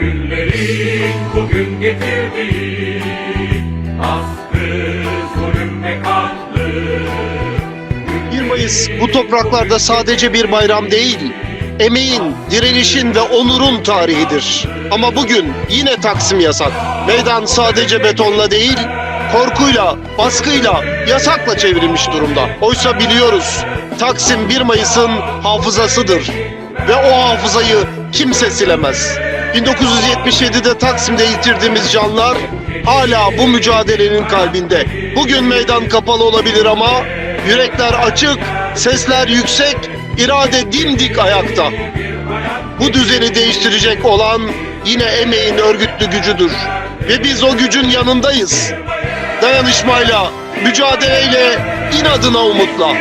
Günlerin bugün getirdiği Askı, zulüm ve kanlı 1 Mayıs bu topraklarda sadece bir bayram değil, emeğin, direnişin ve onurun tarihidir. Ama bugün yine Taksim yasak. Meydan sadece betonla değil, korkuyla, baskıyla, yasakla çevrilmiş durumda. Oysa biliyoruz, Taksim 1 Mayıs'ın hafızasıdır. Ve o hafızayı kimse silemez. 1977'de Taksim'de yitirdiğimiz canlar hala bu mücadelenin kalbinde. Bugün meydan kapalı olabilir ama yürekler açık, sesler yüksek, irade dimdik ayakta. Bu düzeni değiştirecek olan yine emeğin örgütlü gücüdür. Ve biz o gücün yanındayız. Dayanışmayla, mücadeleyle, inadına umutla.